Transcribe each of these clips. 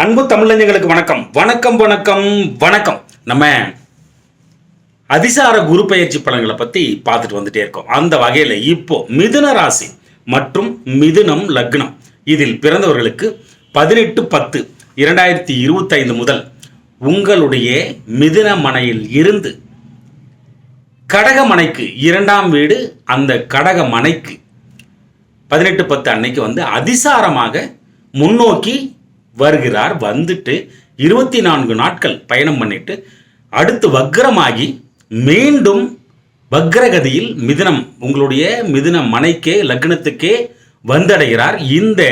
அன்பு தமிழஞ்சங்களுக்கு வணக்கம். வணக்கம் வணக்கம் வணக்கம். நம்ம அதிசார குரு பயிற்சி பலன்களை பற்றி பார்த்துட்டு வந்துட்டே இருக்கோம். அந்த வகையில் இப்போ மிதுன ராசி மற்றும் மிதுனம் லக்னம். இதில் பிறந்தவர்களுக்கு பதினெட்டு பத்து இரண்டாயிரத்தி இருபத்தைந்து முதல் உங்களுடைய மிதுன மனையில் இருந்து கடகமனைக்கு இரண்டாம் வீடு அந்த கடகமனைக்கு பதினெட்டு பத்து அன்னைக்கு வந்து அதிசாரமாக முன்னோக்கி வருகிறார் வந்துட்டு இருபத்தி நான்கு நாட்கள் பயணம் பண்ணிட்டு அடுத்து வக்ரமாகி மீண்டும் வக்ரகதியில் மிதுனம் உங்களுடைய மிதுன மனைக்கே லக்னத்துக்கே வந்தடைகிறார். இந்த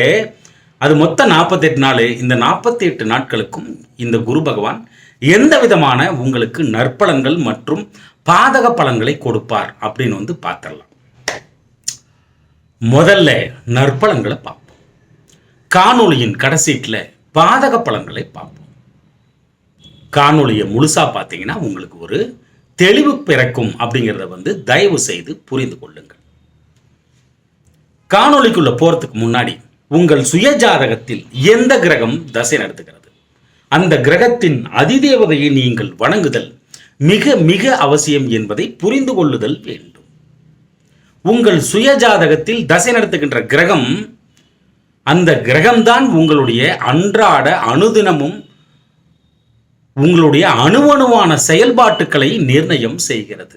அது மொத்தம் நாற்பத்தெட்டு நாள் இந்த நாற்பத்தி எட்டு நாட்களுக்கும் இந்த குரு பகவான் எந்த விதமான உங்களுக்கு நற்பலன்கள் மற்றும் பாதக பலன்களை கொடுப்பார் அப்படின்னு வந்து பார்த்துடலாம். முதல்ல நற்பலன்களை பார்ப்போம். காணொளியின் கடைசீட்டில் பாதக பலன்களை பார்ப்போம். காணொளியை முழுசா பார்த்தீங்கன்னா உங்களுக்கு ஒரு தெளிவு பிறக்கும் அப்படிங்கிறத வந்து தயவு செய்து புரிந்து கொள்ளுங்கள். காணொளிக்குள்ள போகிறதுக்கு முன்னாடி உங்கள் சுய ஜாதகத்தில் எந்த கிரகம் தசை நடத்துகிறது? அந்த கிரகத்தின் அதிதேவதையை நீங்கள் வணங்குதல் மிக மிக அவசியம் என்பதை புரிந்து கொள்ளுதல் வேண்டும். உங்கள் சுய ஜாதகத்தில் தசை நடத்துகின்ற கிரகம் அந்த கிரகம்தான் உங்களுடைய அன்றாட அணுதினமும் உங்களுடைய அணுவணுவான செயல்பாட்டுக்களை நிர்ணயம் செய்கிறது.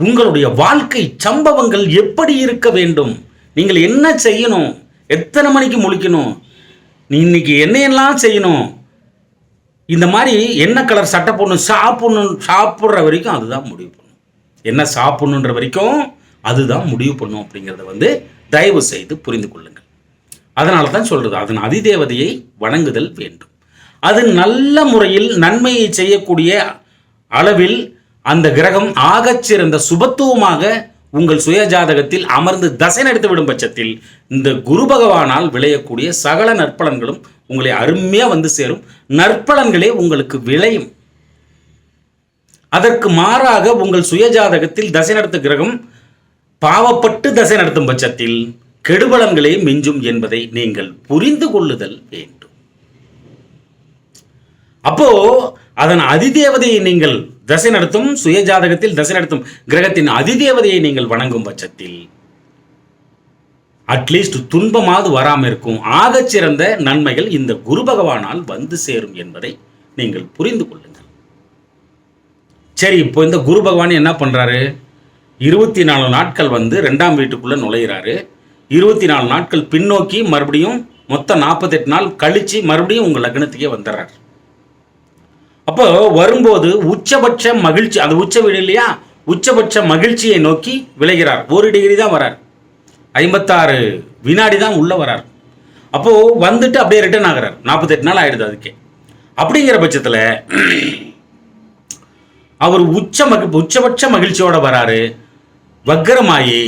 உங்களுடைய வாழ்க்கை சம்பவங்கள் எப்படி இருக்க வேண்டும்? நீங்கள் என்ன செய்யணும்? எத்தனை மணிக்கு முழிக்கணும்? நீ இன்னைக்கு என்னையெல்லாம் செய்யணும்? இந்த மாதிரி என்ன கலர் சட்டை போடணும் சாப்பிடணும் சாப்பிட்ற வரைக்கும் அதுதான் முடிவு பண்ணும். என்ன சாப்பிடணுன்ற வரைக்கும் அதுதான் முடிவு பண்ணும் அப்படிங்கிறத வந்து தயவு செய்து புரிந்து கொள்ளுங்கள். அதனால தான் சொல்கிறது அதன் அதிதேவதையை வணங்குதல் வேண்டும். அது நல்ல முறையில் நன்மையை செய்யக்கூடிய அளவில் அந்த கிரகம் ஆகச்சிறந்த சுபத்துவமாக உங்கள் சுய ஜாதகத்தில் அமர்ந்து தசை நடத்து விடும் பட்சத்தில் இந்த குரு பகவானால் விளையக்கூடிய சகல நற்பலன்களும் உங்களை அருமையாக வந்து சேரும். நற்பலன்களே உங்களுக்கு விளையும். அதற்கு மாறாக உங்கள் சுயஜாதகத்தில் தசை நடத்து கிரகம் பாவப்பட்டு தசை நடத்தும் பட்சத்தில் கெடுபலன்களே மிஞ்சும் என்பதை நீங்கள் புரிந்து கொள்ளுதல் வேண்டும். அப்போ அதன் அதிதேவதையை நீங்கள் தசை நடத்தும் சுயஜாதகத்தில் தசை நடத்தும் கிரகத்தின் அதிதேவதையை நீங்கள் வணங்கும் பட்சத்தில் அட்லீஸ்ட் துன்பமாவது வராமல் இருக்கும். ஆகச்சிறந்த நன்மைகள் இந்த குரு பகவானால் வந்து சேரும் என்பதை நீங்கள் புரிந்து கொள்ளுங்கள். சரி இப்போ இந்த குரு பகவான் என்ன பண்றாரு? இருபத்தி நாலு நாட்கள் வந்து ரெண்டாம் வீட்டுக்குள்ள நுழையிறாரு. இருபத்தி நாலு நாட்கள் பின்னோக்கி மறுபடியும் மொத்தம் நாற்பத்தெட்டு நாள் கழித்து மறுபடியும் உங்கள் லக்னத்துக்கே வந்துடுறார் அப்போ வரும்போது உச்சபட்ச மகிழ்ச்சி அது உச்ச வீடு இல்லையா? உச்சபட்ச மகிழ்ச்சியை நோக்கி விளைகிறார். ஒரு டிகிரி தான் வரார். ஐம்பத்தாறு வினாடி தான் உள்ளே வரார். அப்போது வந்துட்டு அப்படியே ரிட்டர்ன் ஆகிறார். நாற்பத்தெட்டு நாள் ஆயிடுது அதுக்கே. அப்படிங்கிற பட்சத்தில் அவர் உச்ச மகி உச்சபட்ச மகிழ்ச்சியோட வராரு. வக்கரமாயி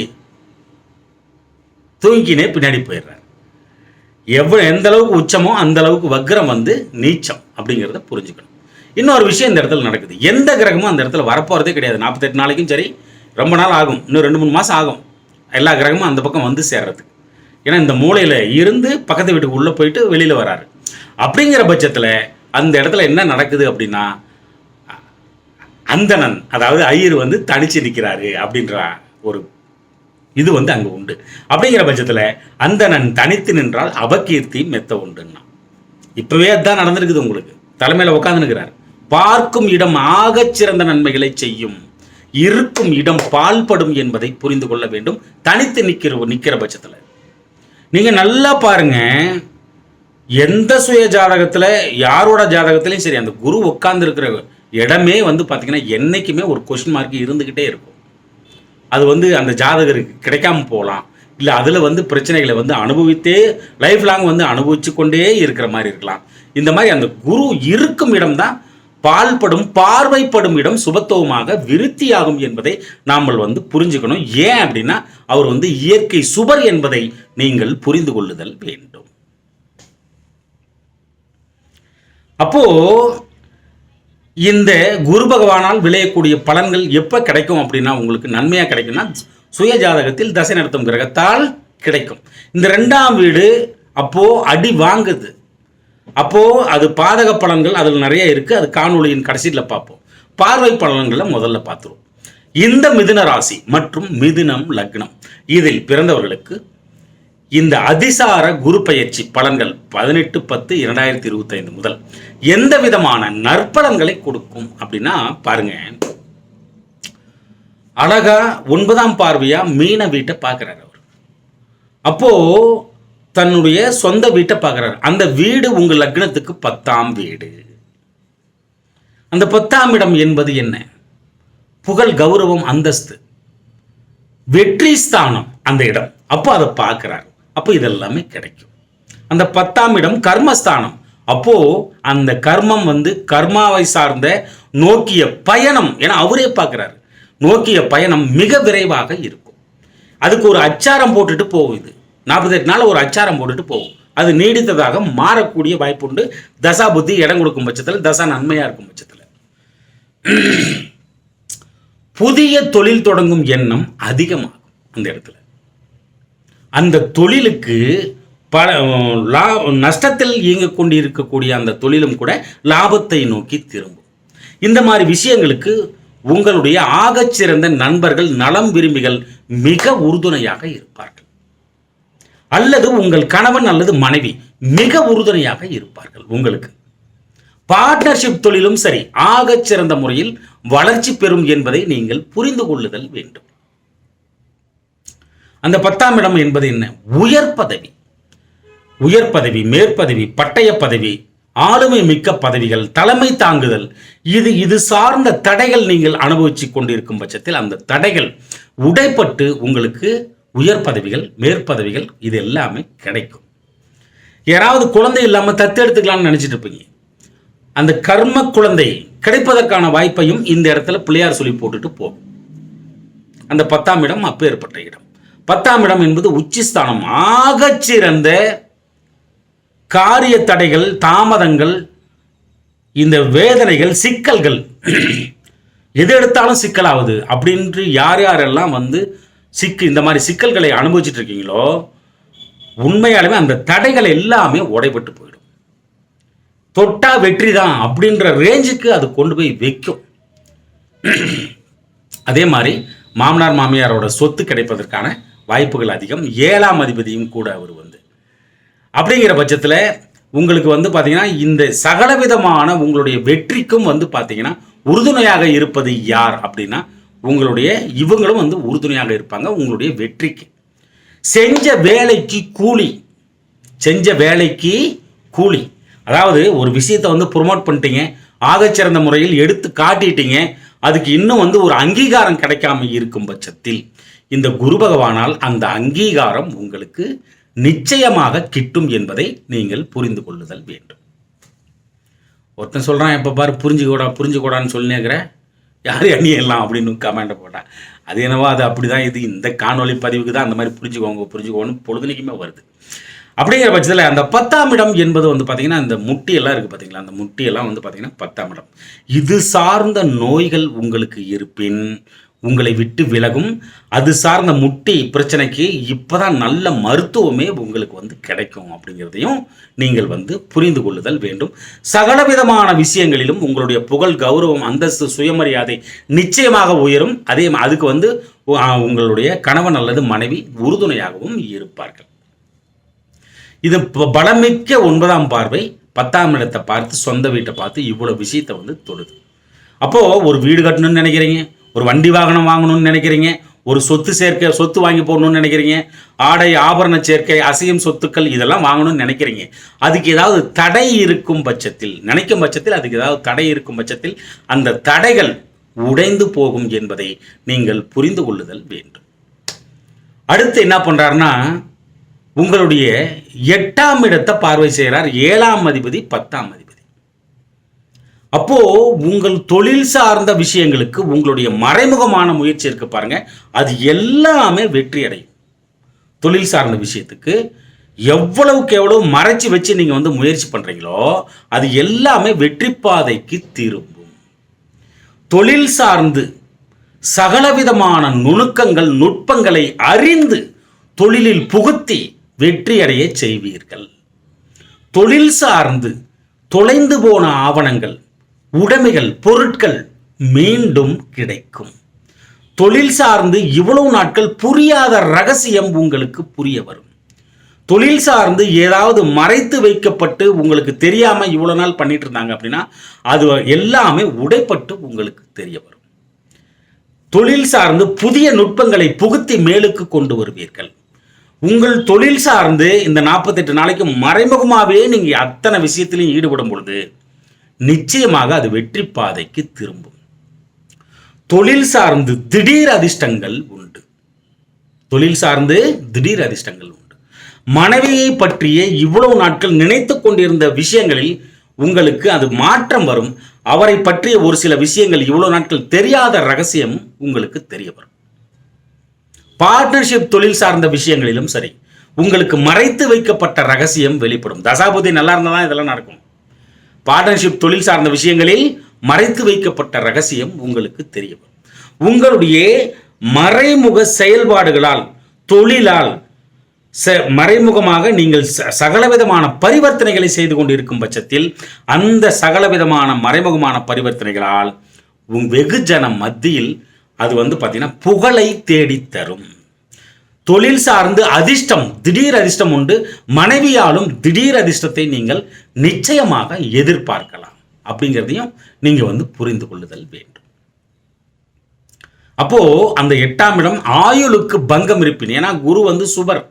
தூங்கினே பின்னாடி போயிடுறார். எவ்வளோ எந்த அளவுக்கு உச்சமோ அந்த அளவுக்கு வக்ரம் வந்து நீச்சம் அப்படிங்கிறத புரிஞ்சுக்கணும். இன்னொரு விஷயம் இந்த இடத்துல நடக்குது. எந்த கிரகமும் அந்த இடத்துல வரப்போகிறதே கிடையாது. நாற்பத்தெட்டு நாளைக்கும் சரி ரொம்ப நாள் ஆகும். இன்னும் ரெண்டு மூணு மாதம் ஆகும். எல்லா கிரகமும் அந்த பக்கம் வந்து சேர்றதுக்கு. ஏன்னா இந்த மூலையில் இருந்து பக்கத்து வீட்டுக்கு உள்ளே போயிட்டு வெளியில் வராரு. அப்படிங்கிற பட்சத்தில் அந்த இடத்துல என்ன நடக்குது அப்படின்னா அந்தணன் அதாவது ஐயர் வந்து தனிச்சு நிற்கிறாரு அப்படின்ற ஒரு இது வந்து அங்கே உண்டு. அப்படிங்கிற பட்சத்தில் அந்த நன் தனித்து நின்றால் அவகீர்த்தி மெத்த உண்டுன்னா இப்பவே அதுதான் நடந்திருக்குது உங்களுக்கு. தலைமையில் உட்காந்துருக்கிறார் பார்க்கும் இடம் ஆகச் சிறந்த நன்மைகளை செய்யும். இருக்கும் இடம் பால்படும் என்பதை புரிந்து கொள்ள வேண்டும். தனித்து நிற்கிற நிற்கிற பட்சத்தில். நீங்கள் நல்லா பாருங்க. எந்த சுய ஜாதகத்தில் யாரோட ஜாதகத்திலையும் சரி அந்த குரு உட்கார்ந்துருக்கிற இடமே வந்து பார்த்தீங்கன்னா என்றைக்குமே ஒரு கொஸ்டின் மார்க் இருந்துக்கிட்டே இருக்கும். அது வந்து அந்த ஜாதகருக்கு கிடைக்காம போகலாம். இல்லை அதில் வந்து பிரச்சனைகளை வந்து அனுபவித்தே லைஃப் லாங் வந்து அனுபவிச்சு கொண்டே இருக்கிற மாதிரி இருக்கலாம். இந்த மாதிரி அந்த குரு இருக்கும் இடம்தான் பால்படும் பார்வைப்படும் இடம் சுபத்துவமாக விருத்தியாகும் என்பதை நாம் வந்து புரிஞ்சுக்கணும். ஏன் அப்படின்னா அவர் வந்து இயற்கை சுபர் என்பதை நீங்கள் புரிந்து கொள்ளுதல் வேண்டும். அப்போது இந்த குரு பகவானால் விளையக்கூடிய பலன்கள் எப்போ கிடைக்கும் அப்படின்னா உங்களுக்கு நன்மையாக கிடைக்கும்னா சுய ஜாதகத்தில் தசை நடத்தும் கிரகத்தால் கிடைக்கும். இந்த ரெண்டாம் வீடு அப்போது அடி வாங்குது. அப்போது அது பாதக பலன்கள் அதில் நிறைய இருக்குது அது காணொலியின் கடைசியில் பார்ப்போம். பார்வை பலன்களை முதல்ல பார்த்துருவோம். இந்த மிதுன ராசி மற்றும் மிதுனம் லக்னம். இதில் பிறந்தவர்களுக்கு இந்த அதிசார குரு பயிற்சி பலன்கள் பதினெட்டு பத்து இரண்டாயிரத்தி இருபத்தைந்து முதல் எந்த விதமான நற்பலன்களை கொடுக்கும் அப்படின்னா பாருங்க. அழகா ஒன்பதாம் பார்வையா மீன வீட்டை பார்க்குறாரு அவர். அப்போ தன்னுடைய சொந்த வீட்டை பார்க்குறாரு. அந்த வீடு உங்க லக்னத்துக்கு பத்தாம் வீடு. அந்த பத்தாம் இடம் என்பது என்ன? புகழ் கௌரவம் அந்தஸ்து. வெற்றி ஸ்தானம் அந்த இடம். அப்போ அதை பார்க்குறாரு. அப்போ இதெல்லாமே கிடைக்கும். அந்த பத்தாம் இடம் கர்மஸ்தானம். அப்போ அந்த கர்மம் வந்து கர்மாவை சார்ந்த நோக்கிய பயணம் என அவரே பார்க்குறாரு. நோக்கிய பயணம் மிக விரைவாக இருக்கும். அதுக்கு ஒரு அச்சாரம் போட்டுட்டு போகும் இது. நாற்பத்தெட்டு நாள் ஒரு அச்சாரம் போட்டுட்டு போகும். அது நீடித்ததாக மாறக்கூடிய வாய்ப்புண்டு தசா புத்தி இடம் கொடுக்கும் பட்சத்தில் தசா நன்மையாக இருக்கும் பட்சத்தில். புதிய தொழில் தொடங்கும் எண்ணம் அதிகமாகும் அந்த இடத்துல. அந்த தொழிலுக்கு பல லா நஷ்டத்தில் இயங்கிக் கொண்டிருக்கக்கூடிய அந்த தொழிலும் கூட லாபத்தை நோக்கி திரும்பும். இந்த மாதிரி விஷயங்களுக்கு உங்களுடைய ஆகச்சிறந்த நண்பர்கள் நலம் விரும்பிகள் மிக உறுதுணையாக இருப்பார்கள். அல்லது உங்கள் கணவன் அல்லது மனைவி மிக உறுதுணையாக இருப்பார்கள் உங்களுக்கு. பார்ட்னர்ஷிப் தொழிலும் சரி ஆகச் சிறந்த முறையில் வளர்ச்சி பெறும் என்பதை நீங்கள் புரிந்து கொள்ளுதல் வேண்டும். அந்த பத்தாம் இடம் என்பது என்ன? உயர் பதவி. உயர் பதவி மேற்பதவி பட்டய பதவி ஆளுமை மிக்க பதவிகள் தலைமை தாங்குதல். இது இது சார்ந்த தடைகள் நீங்கள் அனுபவிச்சு கொண்டிருக்கும் பட்சத்தில் அந்த தடைகள் உடைப்பட்டு உங்களுக்கு உயர் பதவிகள் மேற்பதவிகள் இது எல்லாமே கிடைக்கும். யாராவது குழந்தை இல்லாமல் தத்தெடுத்துக்கலாம்னு நினச்சிட்டு இருப்பீங்க. அந்த கர்ம குழந்தை கிடைப்பதற்கான வாய்ப்பையும் இந்த இடத்துல பிள்ளையார் சொல்லி போட்டுட்டு போகும். அந்த பத்தாம் இடம் அப்பேற்பட்ட இடம். பத்தாம் இடம் என்பது உச்சிஸ்தானம். ஆகச்சிறந்த காரிய தடைகள் தாமதங்கள் இந்த வேதனைகள் சிக்கல்கள். எது எடுத்தாலும் சிக்கலாகுது அப்படின்று யார் யாரெல்லாம் வந்து சிக்கு இந்த மாதிரி சிக்கல்களை அனுபவிச்சுட்டு இருக்கீங்களோ உண்மையாலுமே அந்த தடைகள் எல்லாமே உடைபட்டு போயிடும். தொட்டா வெற்றி தான் அப்படின்ற ரேஞ்சுக்கு அது கொண்டு போய் வைக்கும். அதே மாதிரி மாமனார் மாமியாரோட சொத்து கிடைப்பதற்கான வாய்ப்புகள் அதிகம். ஏழாம் அதிபதியும் கூட அவர் வந்து. அப்படிங்கிற பட்சத்தில் உங்களுக்கு வந்து பார்த்தீங்கன்னா இந்த சகலவிதமான உங்களுடைய வெற்றிக்கும் வந்து பார்த்தீங்கன்னா உறுதுணையாக இருப்பது யார் அப்படின்னா உங்களுடைய இவங்களும் வந்து உறுதுணையாக இருப்பாங்க உங்களுடைய வெற்றிக்கு. செஞ்ச வேலைக்கு கூலி. செஞ்ச வேலைக்கு கூலி. அதாவது ஒரு விஷயத்தை வந்து ப்ரொமோட் பண்ணிட்டீங்க ஆகச்சிறந்த முறையில் எடுத்து காட்டிட்டீங்க அதுக்கு இன்னும் வந்து ஒரு அங்கீகாரம் கிடைக்காம இருக்கும் பட்சத்தில். இந்த குரு பகவானால் அந்த அங்கீகாரம் உங்களுக்கு நிச்சயமாக கிட்டும் என்பதை நீங்கள் புரிந்து கொள்ளுதல் வேண்டும். ஒருத்தன் சொல்கிறான் எப்போ பாரு புரிஞ்சுக்கூடா புரிஞ்சுக்கூடான்னு சொல்லினேங்கிற. யார் எண்ணியெல்லாம் அப்படின்னு கமெண்ட்டை போட்டான். அது என்னவோ அது அப்படி தான் இது இந்த காணொளி பதிவுக்கு தான் அந்த மாதிரி புரிஞ்சுக்கோங்க புரிஞ்சுக்கோன்னு பொழுதுனைக்குமே வருது. அப்படிங்கிற பட்சத்தில் அந்த பத்தாம் இடம் என்பது வந்து பார்த்திங்கன்னா அந்த முட்டியெல்லாம் இருக்குது பார்த்தீங்களா அந்த முட்டியெல்லாம் வந்து பார்த்திங்கன்னா பத்தாம் இடம். இது சார்ந்த நோய்கள் உங்களுக்கு இருப்பின் உங்களை விட்டு விலகும். அது சார்ந்த முட்டி பிரச்சனைக்கு இப்போதான் நல்ல மருத்துவமே உங்களுக்கு வந்து கிடைக்கும் அப்படிங்கிறதையும் நீங்கள் வந்து புரிந்து கொள்ளுதல் வேண்டும். சகலவிதமான விஷயங்களிலும் உங்களுடைய புகழ் கௌரவம் அந்தஸ்து சுயமரியாதை நிச்சயமாக உயரும். அதே அதுக்கு வந்து உங்களுடைய கணவன் அல்லது மனைவி உறுதுணையாகவும் இருப்பார்கள். இது பலமிக்க ஒன்பதாம் பார்வை. பத்தாம் இடத்தை பார்த்து சொந்த வீட்டை பார்த்து இவ்வளோ விஷயத்தை வந்து தொடுது. அப்போது ஒரு வீடு கட்டணும்னு நினைக்கிறீங்க. ஒரு வண்டி வாகனம் வாங்கணும்னு நினைக்கிறீங்க ஒரு சொத்து சேர்க்கை சொத்து வாங்கி போடணும்னு நினைக்கிறீங்க ஆடை ஆபரண சேர்க்கை அசையும் சொத்துக்கள் இதெல்லாம் வாங்கணும்னு நினைக்கிறீங்க. அதுக்கு ஏதாவது தடை இருக்கும் பட்சத்தில் நினைக்கும் பட்சத்தில் அதுக்கு ஏதாவது தடை இருக்கும் பட்சத்தில் அந்த தடைகள் உடைந்து போகும் என்பதை நீங்கள் புரிந்து கொள்ளுதல் வேண்டும். அடுத்து என்ன பண்ணுறாருன்னா உங்களுடைய எட்டாம் இடத்தை பார்வை செய்கிறார். ஏழாம் அதிபதி பத்தாம் அதிபதி. அப்போ உங்கள் தொழில் சார்ந்த விஷயங்களுக்கு உங்களுடைய மறைமுகமான முயற்சி இருக்கு பாருங்க. அது எல்லாமே வெற்றி அடையும். தொழில் சார்ந்த விஷயத்துக்கு எவ்வளவுக்கு எவ்வளவு மறைச்சி வச்சு நீங்கள் வந்து முயற்சி பண்ணுறீங்களோ அது எல்லாமே வெற்றி பாதைக்கு திரும்பும். தொழில் சார்ந்து சகலவிதமான நுணுக்கங்கள் நுட்பங்களை அறிந்து தொழிலில் புகுத்தி வெற்றியடைய செய்வீர்கள். தொழில் சார்ந்து தொலைந்து போன ஆவணங்கள் உடைமைகள் பொருட்கள் மீண்டும் கிடைக்கும். தொழில் சார்ந்து இவ்வளவு நாட்கள் புரியாத ரகசியம் உங்களுக்கு புரிய வரும். தொழில் சார்ந்து ஏதாவது மறைத்து வைக்கப்பட்டு உங்களுக்கு தெரியாமல் இவ்வளோ நாள் பண்ணிட்டு இருந்தாங்க அப்படின்னா அது எல்லாமே உடைப்பட்டு உங்களுக்கு தெரிய வரும். தொழில் சார்ந்து புதிய நுட்பங்களை புகுத்தி மேலுக்கு கொண்டு வருவீர்கள். உங்கள் தொழில் சார்ந்து இந்த நாற்பத்தெட்டு நாளைக்கு மறைமுகமாகவே நீங்கள் அத்தனை விஷயத்திலையும் ஈடுபடும் பொழுது நிச்சயமாக அது வெற்றி பாதைக்கு திரும்பும். தொழில் சார்ந்து திடீர் அதிர்ஷ்டங்கள் உண்டு. தொழில் சார்ந்து திடீர் அதிர்ஷ்டங்கள் உண்டு. மனைவியை பற்றிய இவ்வளவு நாட்கள் நினைத்து கொண்டிருந்த விஷயங்களில் உங்களுக்கு அது மாற்றம் வரும். அவரை பற்றிய ஒரு சில விஷயங்கள் இவ்வளவு நாட்கள் தெரியாத ரகசியம் உங்களுக்கு தெரிய வரும். பார்ட்னர்ஷிப் தொழில் சார்ந்த விஷயங்களிலும் சரி உங்களுக்கு மறைத்து வைக்கப்பட்ட ரகசியம் வெளிப்படும். தசாபுதி நல்லா இருந்தால் தான் இதெல்லாம் நடக்கும். பார்ட்னர்ஷிப் தொழில் சார்ந்த விஷயங்களில் மறைத்து வைக்கப்பட்ட ரகசியம் உங்களுக்கு தெரியும் உங்களுடைய மறைமுக செயல்பாடுகளால் தொழிலால் ச- மறைமுகமாக நீங்கள் ச- சகலவிதமான பரிவர்த்தனைகளை செய்து கொண்டிருக்கும் பட்சத்தில் அந்த சகலவிதமான மறைமுகமான பரிவர்த்தனைகளால் உங் வெகுஜன மத்தியில் அது வந்து பார்த்தீங்கன்னா புகழை தேடித்தரும். தொழில் சார்ந்து அதிர்ஷ்டம் திடீர் அதிர்ஷ்டம் உண்டு. மனைவியாலும் திடீர் அதிர்ஷ்டத்தை நீங்கள் நிச்சயமாக எதிர்பார்க்கலாம். அப்படிங்கிறதையும் நீங்க வந்து புரிந்து கொள்ளுதல் வேண்டும். அப்போ அந்த எட்டாம் இடம் ஆயுளுக்கு பங்கம் இருப்பின் ஏன்னா குரு வந்து சுபர்.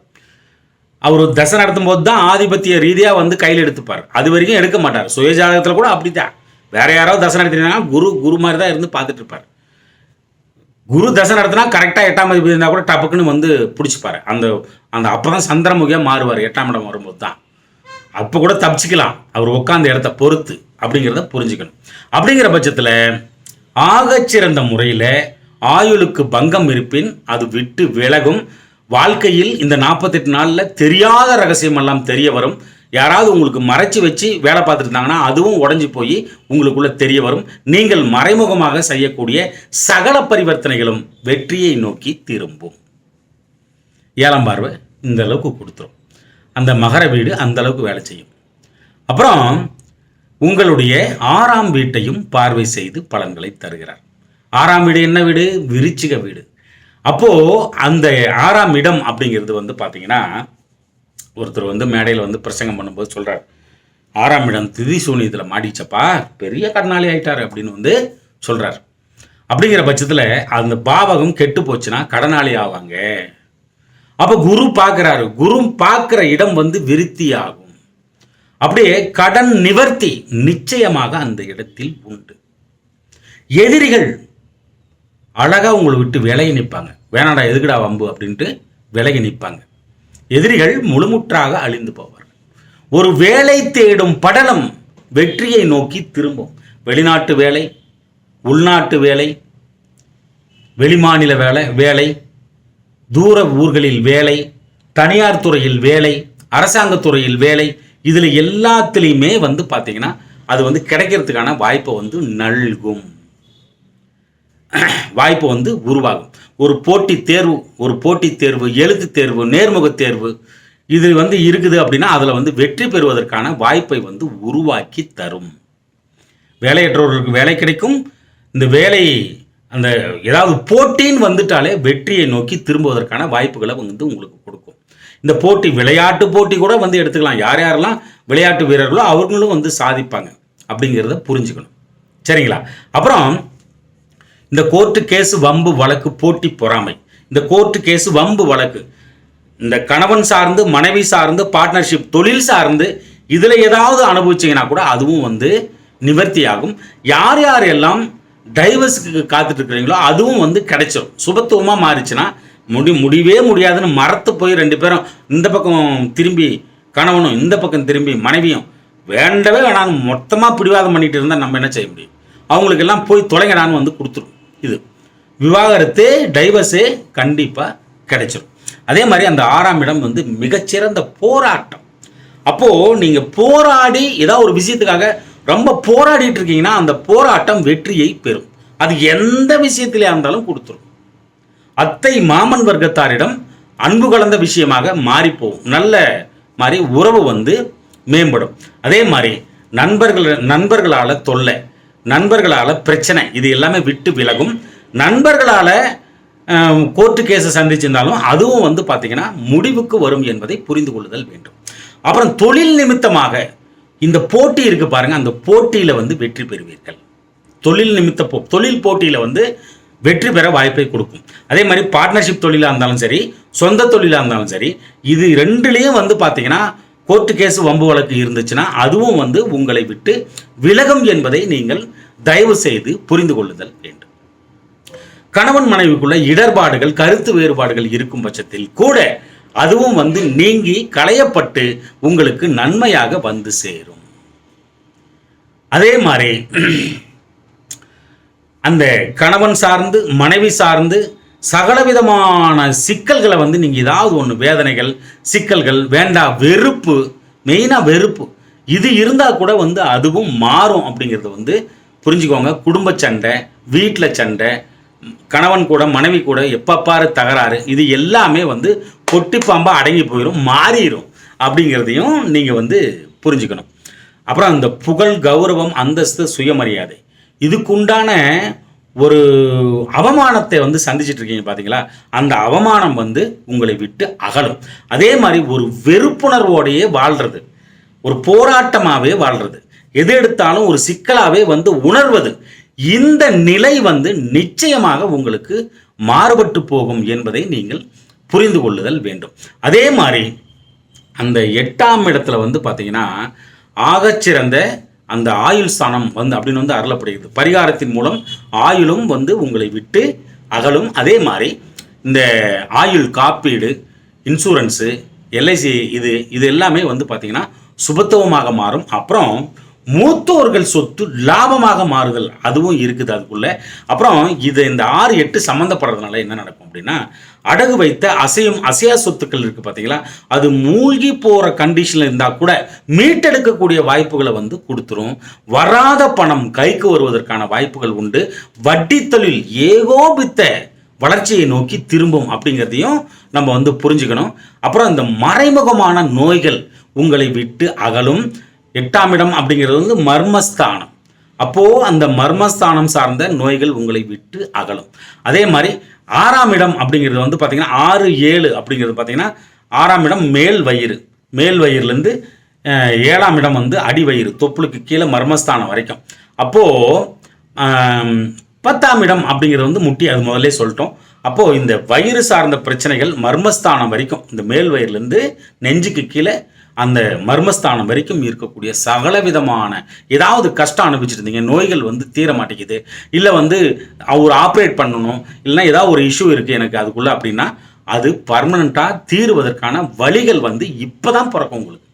அவர் தசை நடத்தும் போது தான் ஆதிபத்திய ரீதியாக வந்து கையில் எடுத்துப்பார். அது வரைக்கும் எடுக்க மாட்டார். சுயஜாதகத்தில் கூட அப்படித்தான். வேற யாராவது தசை நடத்தினா குரு குரு மாதிரி தான் இருந்து பார்த்துட்டு இருப்பார். குரு தசை நடத்தினா கரெக்டாக எட்டாம் அதிபதி இருந்தால் கூட டப்புக்குன்னு வந்து பிடிச்சிப்பாரு. அந்த அந்த அப்போ தான் சந்திரமுகியாக மாறுவார் எட்டாம் இடம் வரும்போது தான் அப்போ கூட தப்பிச்சிக்கலாம். அவர் உட்காந்த இடத்த பொறுத்து அப்படிங்கிறத புரிஞ்சுக்கணும். அப்படிங்கிற பட்சத்தில் ஆகச்சிறந்த முறையில் ஆயுளுக்கு பங்கம் இருப்பின் அது விட்டு விலகும். வாழ்க்கையில் இந்த நாற்பத்தெட்டு நாளில் தெரியாத ரகசியம் எல்லாம் தெரிய வரும். யாராவது உங்களுக்கு மறைச்சி வச்சு வேலை பார்த்துருந்தாங்கன்னா அதுவும் உடஞ்சி போய் உங்களுக்குள்ள தெரிய வரும். நீங்கள் மறைமுகமாக செய்யக்கூடிய சகல பரிவர்த்தனைகளும் வெற்றியை நோக்கி திரும்பும். ஏழாம் பார்வை இந்த அளவுக்கு கொடுத்துரும். அந்த மகர வீடு அந்த அளவுக்கு வேலை செய்யும். அப்புறம் உங்களுடைய ஆறாம் வீட்டையும் பார்வை செய்து பலன்களை தருகிறார். ஆறாம் வீடு என்ன வீடு? விருச்சிக வீடு. அப்போது அந்த ஆறாம் இடம் அப்படிங்கிறது வந்து பார்த்தீங்கன்னா ஒருத்தர் வந்து மேடையில் வந்து பிரசங்கம் பண்ணும்போது சொல்கிறார் ஆறாம் இடம் திதி சூனியத்தில் மாடிச்சப்பா பெரிய கடனாளி ஆயிட்டாரு அப்படின்னு வந்து சொல்கிறார் அப்படிங்கிற பட்சத்தில் அந்த பாவகம் கெட்டு போச்சுன்னா கடனாளி ஆவாங்க. அப்போ குரு பார்க்குறாரு குரு பார்க்குற இடம் வந்து விருத்தி ஆகும். அப்படியே கடன் நிவர்த்தி நிச்சயமாக அந்த இடத்தில் உண்டு. எதிரிகள் அழகாக உங்களை விட்டு விலகி நிற்பாங்க. வேணாடா எதுக்குடா வம்பு? அப்படின்ட்டு விலகி நிற்பாங்க. எதிரிகள் முழுமுற்றாக அழிந்து போவார்கள் ஒரு வேலை தேடும் படலம் வெற்றியை நோக்கி திரும்பும். வெளிநாட்டு வேலை உள்நாட்டு வேலை வெளிமாநில வேலை வேலை தூர ஊர்களில் வேலை தனியார் துறையில் வேலை அரசாங்கத்துறையில் வேலை இதில் எல்லாத்துலேயுமே வந்து பார்த்தீங்கன்னா அது வந்து கிடைக்கிறதுக்கான வாய்ப்பை வந்து நல்கும். வாய்ப்பு வந்து உருவாகும். ஒரு போட்டி தேர்வு ஒரு போட்டி தேர்வு எழுத்து தேர்வு நேர்முக தேர்வு இது வந்து இருக்குது அப்படின்னா அதில் வந்து வெற்றி பெறுவதற்கான வாய்ப்பை வந்து உருவாக்கி தரும். வேலையற்றவர்களுக்கு வேலை கிடைக்கும். இந்த வேலை அந்த ஏதாவது போட்டின்னு வந்துட்டாலே வெற்றியை நோக்கி திரும்புவதற்கான வாய்ப்புகளை வந்து உங்களுக்கு கொடுக்கும். இந்த போட்டி விளையாட்டு போட்டி கூட வந்து எடுத்துக்கலாம். யார் யாரெல்லாம் விளையாட்டு வீரர்களோ அவர்களும் வந்து சாதிப்பாங்க அப்படிங்கிறத புரிஞ்சுக்கணும். சரிங்களா? அப்புறம் இந்த கோர்ட்டு கேஸ் வம்பு வழக்கு போட்டி பொறாமை. இந்த கோர்ட்டு கேஸ் வம்பு வழக்கு. இந்த கணவன் சார்ந்து மனைவி சார்ந்து பார்ட்னர்ஷிப் தொழில் சார்ந்து இதில் ஏதாவது அனுபவிச்சிங்கன்னா கூட அதுவும் வந்து நிவர்த்தி ஆகும் யார் யார் எல்லாம் டைவர்ஸுக்கு காத்துட்டு இருக்கிறீங்களோ அதுவும் வந்து கிடைச்சிடும் சுபத்துவமாக மாறிச்சுன்னா முடி முடியவே முடியாதுன்னு மறத்து போய் ரெண்டு பேரும் இந்த பக்கம் திரும்பி கணவனும் இந்த பக்கம் திரும்பி மனைவியும் வேண்டவே வேணாம் மொத்தமாக பிடிவாதம் பண்ணிகிட்டு இருந்தால் நம்ம என்ன செய்ய முடியும்? அவங்களுக்கு எல்லாம் போய் தொலைங்கடான்னு வந்து கொடுத்துரும். இது. விவாகரத்து டைவர்ஸு கண்டிப்பாக கிடைச்சிடும் அதே மாதிரி அந்த ஆறாம் இடம் வந்து மிகச்சிறந்த போராட்டம். அப்போது நீங்கள் போராடி ஏதாவது ஒரு விஷயத்துக்காக ரொம்ப போராடிட்டு இருக்கீங்கன்னா அந்த போராட்டம் வெற்றியை பெறும். அது எந்த விஷயத்திலே இருந்தாலும் கொடுத்துரும். அத்தை மாமன் வர்க்கத்தாரிடம் அன்பு கலந்த விஷயமாக மாறிப்போகும். நல்ல மாதிரி உறவு வந்து மேம்படும். அதே மாதிரி நண்பர்கள் நண்பர்களால் தொல்லை நண்பர்களால் பிரச்சனை இது எல்லாமே விட்டு விலகும். நண்பர்களால் கோர்ட்டு கேஸை சந்திச்சிருந்தாலும் அதுவும் வந்து பார்த்திங்கன்னா முடிவுக்கு வரும் என்பதை புரிந்து கொள்ளுதல் வேண்டும். அப்புறம் தொழில் நிமித்தமாக இந்த போட்டி இருக்குது பாருங்கள் அந்த போட்டியில் வந்து வெற்றி பெறுவீர்கள். தொழில் நிமித்த போ தொழில் போட்டியில் வந்து வெற்றி பெற வாய்ப்பை கொடுக்கும். அதே மாதிரி பார்ட்னர்ஷிப் தொழிலாக இருந்தாலும் சரி சொந்த தொழிலாக இருந்தாலும் சரி இது ரெண்டுலேயும் வந்து பார்த்தீங்கன்னா கோர்ட்டு கேஸ் வம்பு வழக்கு இருந்துச்சுன்னா அதுவும் வந்து உங்களை விட்டு விலகும் என்பதை நீங்கள் தயவு செய்து புரிந்து கொள்ளுதல் வேண்டும். கணவன் மனைவிக்குள்ள இடர்பாடுகள் கருத்து வேறுபாடுகள் இருக்கும் பட்சத்தில் கூட அதுவும் வந்து நீங்கி களையப்பட்டு உங்களுக்கு நன்மையாக வந்து சேரும். அதே மாதிரி அந்த கணவன் சார்ந்து மனைவி சார்ந்து சகலவிதமான சிக்கல்களை வந்து நீங்கள் ஏதாவது ஒன்று வேதனைகள் சிக்கல்கள் வேண்டாம் வெறுப்பு மெயினாக வெறுப்பு இது இருந்தால் கூட வந்து அதுவும் மாறும் அப்படிங்கிறத வந்து புரிஞ்சுக்கோங்க. குடும்ப சண்டை வீட்டில் சண்டை கணவன் கூட மனைவி கூட எப்பப்பாரு தகராறு இது எல்லாமே வந்து பொட்டிப்பாம்பாக அடங்கி போயிடும் மாறிடும் அப்படிங்கிறதையும் நீங்கள் வந்து புரிஞ்சுக்கணும். அப்புறம் அந்த புகழ் கௌரவம் அந்தஸ்து சுயமரியாதை இதுக்குண்டான ஒரு அவமானத்தை வந்து சந்திச்சிட்டு இருக்கீங்க பார்த்தீங்களா அந்த அவமானம் வந்து உங்களை விட்டு அகலும். அதே மாதிரி ஒரு வெறுப்புணர்வோடையே வாழ்றது. ஒரு போராட்டமாகவே வாழ்றது. எது எடுத்தாலும் ஒரு சிக்கலாகவே வந்து உணர்வது. இந்த நிலை வந்து நிச்சயமாக உங்களுக்கு மாறுபட்டு போகும் என்பதை நீங்கள் புரிந்து கொள்ளுதல் வேண்டும். அதே மாதிரி அந்த எட்டாம் இடத்துல வந்து பார்த்தீங்கன்னா ஆகச்சிறந்த அந்த ஆயுள் ஸ்தானம் வந்து அப்படின்னு வந்து அருளப்படுகிறது. பரிகாரத்தின் மூலம் ஆயுளும் வந்து உங்களை விட்டு அகலும். அதே மாதிரி இந்த ஆயுள் காப்பீடு இன்சூரன்ஸு எல்ஐசி இது இது எல்லாமே வந்து பார்த்திங்கன்னா சுபத்துவமாக மாறும். அப்புறம் மூத்தோர்கள் சொத்து லாபமாக மாறுதல் அதுவும் இருக்குது அதுக்குள்ள. அப்புறம் இது இந்த ஆறு எட்டு சம்மந்தப்படுறதுனால என்ன நடக்கும் அப்படின்னா அடகு வைத்த அசையும் அசையா சொத்துக்கள் இருக்கு பார்த்தீங்களா அது மூழ்கி போகிற கண்டிஷனில் இருந்தால் கூட மீட்டெடுக்கக்கூடிய வாய்ப்புகளை வந்து கொடுத்துரும். வராத பணம் கைக்கு வருவதற்கான வாய்ப்புகள் உண்டு. வட்டி தொழில் ஏகோபித்த வளர்ச்சியை நோக்கி திரும்பும் அப்படிங்கிறதையும் நம்ம வந்து புரிஞ்சுக்கணும். அப்புறம் இந்த மறைமுகமான நோய்கள் உங்களை விட்டு அகலும். எட்டாம் இடம் அப்படிங்கிறது வந்து மர்மஸ்தானம். அப்போது அந்த மர்மஸ்தானம் சார்ந்த நோய்கள் உங்களை விட்டு அகலும். அதே மாதிரி ஆறாம் இடம் அப்படிங்கிறது வந்து பார்த்திங்கன்னா ஆறு ஏழு அப்படிங்கிறது பார்த்திங்கன்னா ஆறாம் இடம் மேல் வயிறு. மேல் வயிறுலேருந்து ஏழாம் இடம் வந்து அடி வயிறு தொப்புளுக்கு கீழே மர்மஸ்தானம் வரைக்கும். அப்போது பத்தாம் இடம் அப்படிங்கிறது வந்து முட்டி அது முதல்ல சொல்லிட்டோம். அப்போது இந்த வயிறு சார்ந்த பிரச்சனைகள் மர்மஸ்தானம் வரைக்கும் இந்த மேல் வயிறுலேருந்து நெஞ்சுக்கு கீழே அந்த மர்மஸ்தானம் வரைக்கும் இருக்கக்கூடிய சகல விதமான ஏதாவது கஷ்டம் அனுபவிச்சுட்டு நோய்கள் வந்து தீர மாட்டேங்குது இல்லை வந்து அவர் ஆப்ரேட் பண்ணணும் இல்லைன்னா ஏதாவது ஒரு இஷ்யூ இருக்குது எனக்கு அதுக்குள்ளே அப்படின்னா அது பர்மனண்ட்டாக தீருவதற்கான வழிகள் வந்து இப்போ தான் பிறக்கும் உங்களுக்கு.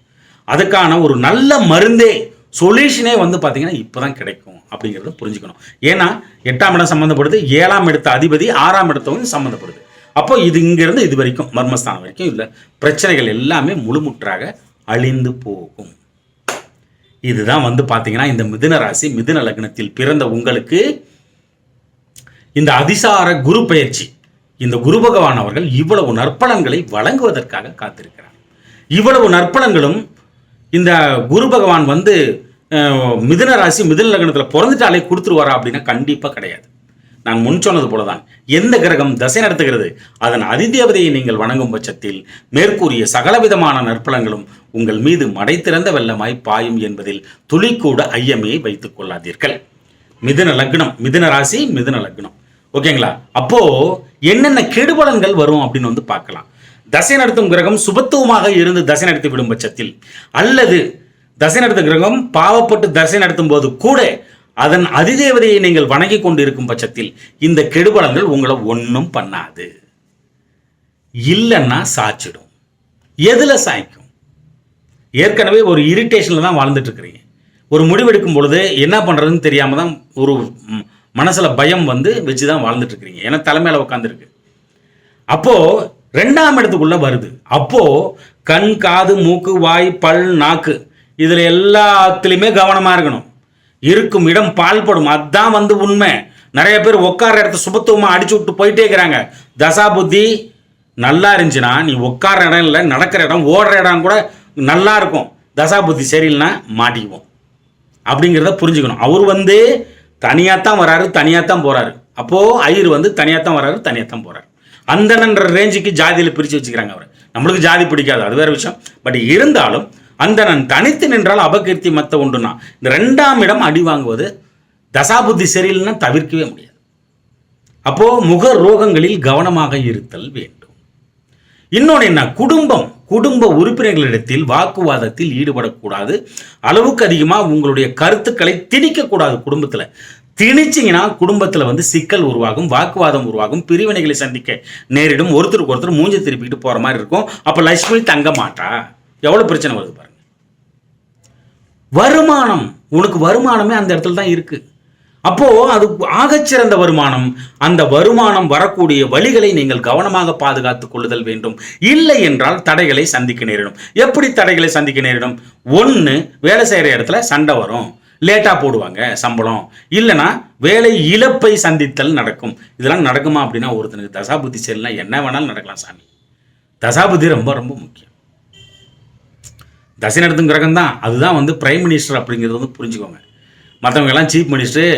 அதுக்கான ஒரு நல்ல மருந்தே சொல்யூஷனே வந்து பார்த்தீங்கன்னா இப்போ தான் கிடைக்கும் அப்படிங்கிறத புரிஞ்சுக்கணும். ஏன்னா எட்டாம் இடம் சம்மந்தப்படுது ஏழாம் இடத்த அதிபதி ஆறாம் இடத்தவும் சம்மந்தப்படுது அப்போ இது இங்கேருந்து இது வரைக்கும் மர்மஸ்தானம் வரைக்கும் இல்லை பிரச்சனைகள் எல்லாமே முழுமுற்றாக அழிந்து போகும். இதுதான் வந்து பார்த்தீங்கன்னா இந்த மிதுன ராசி மிதுன லக்னத்தில் பிறந்த உங்களுக்கு இந்த அதிசார குரு பயிற்சி. இந்த குரு பகவான் அவர்கள் இவ்வளவு நற்பலன்களை வழங்குவதற்காக காத்திருக்கிறார். இவ்வளவு நற்பலன்களும் இந்த குரு பகவான் வந்து மிதுன ராசி மிதுன லக்னத்தில் பிறந்துட்டாலே கொடுத்துருவாரா அப்படின்னா கண்டிப்பாக கிடையாது. நான் முன் சொன்னது போலதான். எந்த கிரகம் தசை நடத்துகிறது? அதன் அதிதேவதையை நீங்கள் வணங்கும் பட்சத்தில் மேற்கூறிய சகலவிதமான நற்பலங்களும் உங்கள் மீது மடை திறந்த வெள்ளமாய் பாயும் என்பதில் துளிக்கூட ஐயமே வைத்துக் கொள்ளாதீர்கள். மிதுன லக்னம் மிதுன ராசி மிதுன லக்னம். ஓகேங்களா? அப்போ என்னென்ன கெடுபலன்கள் வரும் அப்படின்னு வந்து பார்க்கலாம். தசை நடத்தும் கிரகம் சுபத்துவமாக இருந்து தசை நடத்தி விடும் பட்சத்தில் அல்லது தசை நடத்தும் கிரகம் பாவப்பட்டு தசை நடத்தும் போது கூட அதன் அதிதேவதையை நீங்கள் வணங்கி கொண்டு இருக்கும் பட்சத்தில் இந்த கெடுபலங்கள் உங்களை ஒன்றும் பண்ணாது. இல்லைன்னா சாய்ச்சிடும் எதில் சாய்க்கும்? ஏற்கனவே ஒரு இரிட்டேஷனில் தான் வாழ்ந்துட்டு இருக்கிறீங்க ஒரு முடிவெடுக்கும் பொழுது என்ன பண்ணுறதுன்னு தெரியாமல் தான் ஒரு மனசில் பயம் வந்து வச்சு தான் வாழ்ந்துட்டு இருக்கிறீங்க ஏன்னா தலைமையில் உட்காந்துருக்கு அப்போது ரெண்டாம் இடத்துக்குள்ளே வருது. அப்போது கண் காது மூக்கு வாய் பல் நாக்கு இதில் எல்லாத்துலேயுமே கவனமாக இருக்கணும். இருக்கும் இடம் பால்படும் அதுதான் வந்து உண்மை. நிறைய பேர் உட்கார இடத்த சுபத்துவமாக அடிச்சு விட்டு போயிட்டே இருக்கிறாங்க. தசா புத்தி நல்லா இருந்துச்சுன்னா நீ உட்கார இடம் இல்லை நடக்கிற இடம் ஓடுற இடம் கூட நல்லா இருக்கும். தசாபுத்தி சரியில்லைன்னா மாட்டிக்குவோம். அப்படிங்கிறத புரிஞ்சுக்கணும். அவர் வந்து தனியாக தான் வராரு தனியாக தான் போகிறாரு அப்போது ஐயர் வந்து தனியாக தான் வராரு தனியாக தான் போகிறாரு அந்தனன்ற ரேஞ்சுக்கு ஜாதியில் பிரித்து வச்சுக்கிறாங்க அவர். நம்மளுக்கு ஜாதி பிடிக்காது அது வேற விஷயம். பட் இருந்தாலும் அந்தணன் தனித்து நின்றால் அபகீர்த்தி மத்த உண்டுனா இந்த ரெண்டாம் இடம் அடி வாங்குவது தசாபுத்தி சரியில்லைன்னா தவிர்க்கவே முடியாது. அப்போ முக ரோகங்களில் கவனமாக இருத்தல் வேண்டும். இன்னொன்று என்ன? குடும்பம் குடும்ப உறுப்பினர்களிடத்தில் வாக்குவாதத்தில் ஈடுபடக்கூடாது. அளவுக்கு அதிகமாக உங்களுடைய கருத்துக்களை திணிக்கக்கூடாது குடும்பத்தில். திணிச்சிங்கன்னா குடும்பத்தில் வந்து சிக்கல் உருவாகும் வாக்குவாதம் உருவாகும் பிரிவினைகளை சந்திக்க நேரிடும். ஒருத்தருக்கு ஒருத்தர் மூஞ்சி திருப்பிட்டு போகிற மாதிரி இருக்கும். அப்போ லட்சுமி தங்க மாட்டா. எவ்வளோ பிரச்சனை வருது பாருங்க. வருமானம் உனக்கு வருமானமே அந்த இடத்துல தான் இருக்கு. அப்போ அது ஆகச்சிறந்த வருமானம் அந்த வருமானம் வரக்கூடிய வழிகளை நீங்கள் கவனமாக பாதுகாத்துக் கொள்ளுதல் வேண்டும். இல்லை என்றால் தடைகளை சந்திக்க நேரிடும். எப்படி தடைகளை சந்திக்க நேரிடும்? ஒன்று வேலை செய்கிற இடத்துல சண்டை வரும். லேட்டாக போடுவாங்க சம்பளம். இல்லைன்னா வேலை இழப்பை சந்தித்தல் நடக்கும். இதெல்லாம் நடக்குமா அப்படின்னா ஒருத்தனுக்கு தசாபுத்தி சரியில்லைனா என்ன வேணாலும் நடக்கலாம் சாமி. தசாபுத்தி ரொம்ப ரொம்ப முக்கியம். தசை நடத்தும் கிரகம் தான் அதுதான் வந்து பிரைம் மினிஸ்டர் அப்படிங்கிறது வந்து புரிஞ்சுக்கோங்க. மற்றவங்கெல்லாம் சீஃப் மினிஸ்டர்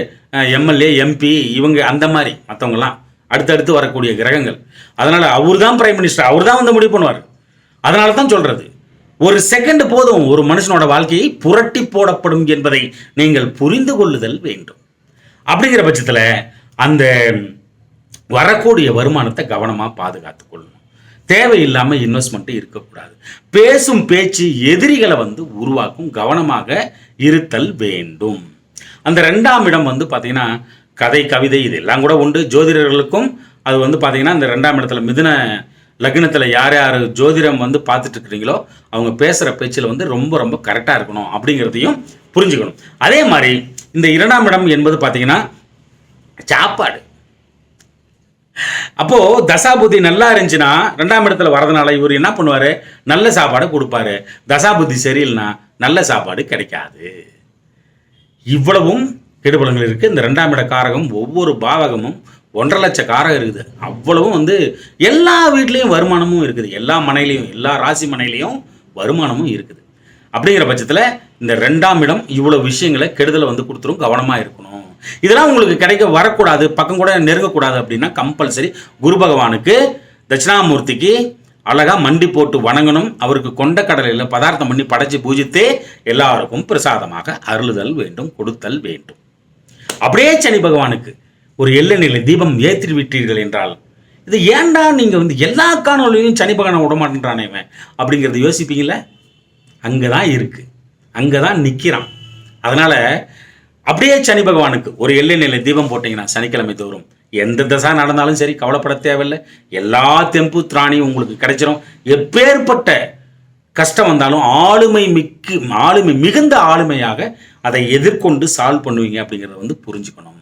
எம்எல்ஏ எம்பி இவங்க அந்த மாதிரி மற்றவங்கெல்லாம் அடுத்தடுத்து வரக்கூடிய கிரகங்கள். அதனால் அவர் தான் பிரைம் மினிஸ்டர் அவர் தான் வந்து முடிவு பண்ணுவார். அதனால தான் சொல்கிறது ஒரு செகண்ட் போதும் ஒரு மனுஷனோட வாழ்க்கையை புரட்டி போடப்படும் என்பதை நீங்கள் புரிந்து கொள்ளுதல் வேண்டும். அப்படிங்கிற பட்சத்தில் அந்த வரக்கூடிய வருமானத்தை கவனமாக பாதுகாத்துக் கொள்ளணும் தேவையில்லாமல் இன்வெஸ்ட்மெண்ட்டு இருக்கக்கூடாது. பேசும் பேச்சு எதிரிகளை வந்து உருவாக்கும் கவனமாக இருத்தல் வேண்டும். அந்த ரெண்டாம் இடம் வந்து பார்த்தீங்கன்னா கதை கவிதை இதெல்லாம் கூட உண்டு. ஜோதிடர்களுக்கும் அது வந்து பார்த்தீங்கன்னா இந்த ரெண்டாம் இடத்துல மிதுன லக்னத்தில் யார் யார் ஜோதிடம் வந்து பார்த்துட்டு இருக்கிறீங்களோ அவங்க பேசுகிற பேச்சில் வந்து ரொம்ப ரொம்ப கரெக்டாக இருக்கணும் அப்படிங்கிறதையும் புரிஞ்சுக்கணும். அதே மாதிரி இந்த இரண்டாம் இடம் என்பது பார்த்தீங்கன்னா சாப்பாடு. அப்போ தசாபுத்தி நல்லா இருந்துச்சுன்னா ரெண்டாம் இடத்துல வரதுனால இவர் என்ன பண்ணுவாரு? நல்ல சாப்பாடு கொடுப்பாரு. தசாபுத்தி சரியில்லைனா நல்ல சாப்பாடு கிடைக்காது. இவ்வளவும் கெடுபலங்கள் இருக்கு. இந்த ரெண்டாம் இட காரகம் ஒவ்வொரு பாவகமும் ஒன்றரை லட்ச காரகம் இருக்குது. அவ்வளவும் வந்து எல்லா வீட்லேயும் வருமானமும் இருக்குது. எல்லா மனையிலையும் எல்லா ராசி மனையிலையும் வருமானமும் இருக்குது. அப்படிங்கிற பட்சத்தில் இந்த ரெண்டாம் இடம் இவ்வளோ விஷயங்களை கெடுதலை வந்து கொடுத்துரும். கவனமாக இருக்கணும். இதெல்லாம் உங்களுக்கு கிடைக்க வரக்கூடாது பக்கம் கூட நெருங்கக்கூடாது அப்படின்னா கம்பல்சரி குரு பகவானுக்கு தட்சிணாமூர்த்திக்கு அழகா மண்டி போட்டு வணங்கணும். அவருக்கு கொண்ட கடலையில் பதார்த்தம் பண்ணி படைச்சு பூஜித்தே எல்லாருக்கும் பிரசாதமாக அருளுதல் வேண்டும் கொடுத்தல் வேண்டும். அப்படியே சனி பகவானுக்கு ஒரு எள்ளெண்ணில் தீபம் ஏற்றி விட்டீர்கள் என்றால் இது ஏன்டா நீங்கள் வந்து எல்லா காணொலியும் சனி பகவானை விடமாட்டேன்றானே இவன்? அப்படிங்கிறத யோசிப்பீங்களே? அங்கே தான் இருக்கு. அங்கே தான் நிற்கிறான் அதனால் அப்படியே சனி பகவானுக்கு ஒரு எல்லை நிலை தீபம் போட்டிங்கன்னா சனிக்கிழமை தோறும் எந்த தசா நடந்தாலும் சரி கவலைப்பட தேவையில்லை. எல்லா தெம்பு திராணியும் உங்களுக்கு கிடைச்சிரும். எப்பேற்பட்ட கஷ்டம் வந்தாலும் ஆளுமை மிக்கு ஆளுமை மிகுந்த ஆளுமையாக அதை எதிர்கொண்டு சால்வ் பண்ணுவீங்க அப்படிங்கிறத வந்து புரிஞ்சுக்கணும்.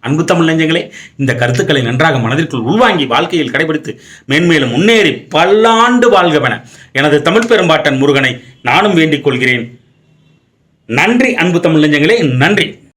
அன்பு தமிழ் நெஞ்சங்களே இந்த கருத்துக்களை நன்றாக மனதிற்குள் உள்வாங்கி வாழ்க்கையில் கடைபிடித்து மேன்மேலும் முன்னேறி பல்லாண்டு வாழ்கவென எனது தமிழ் பெரும்பாட்டன் முருகனை நானும் வேண்டிக் கொள்கிறேன். நன்றி அன்பு தமிழ் நெஞ்சங்களே நன்றி.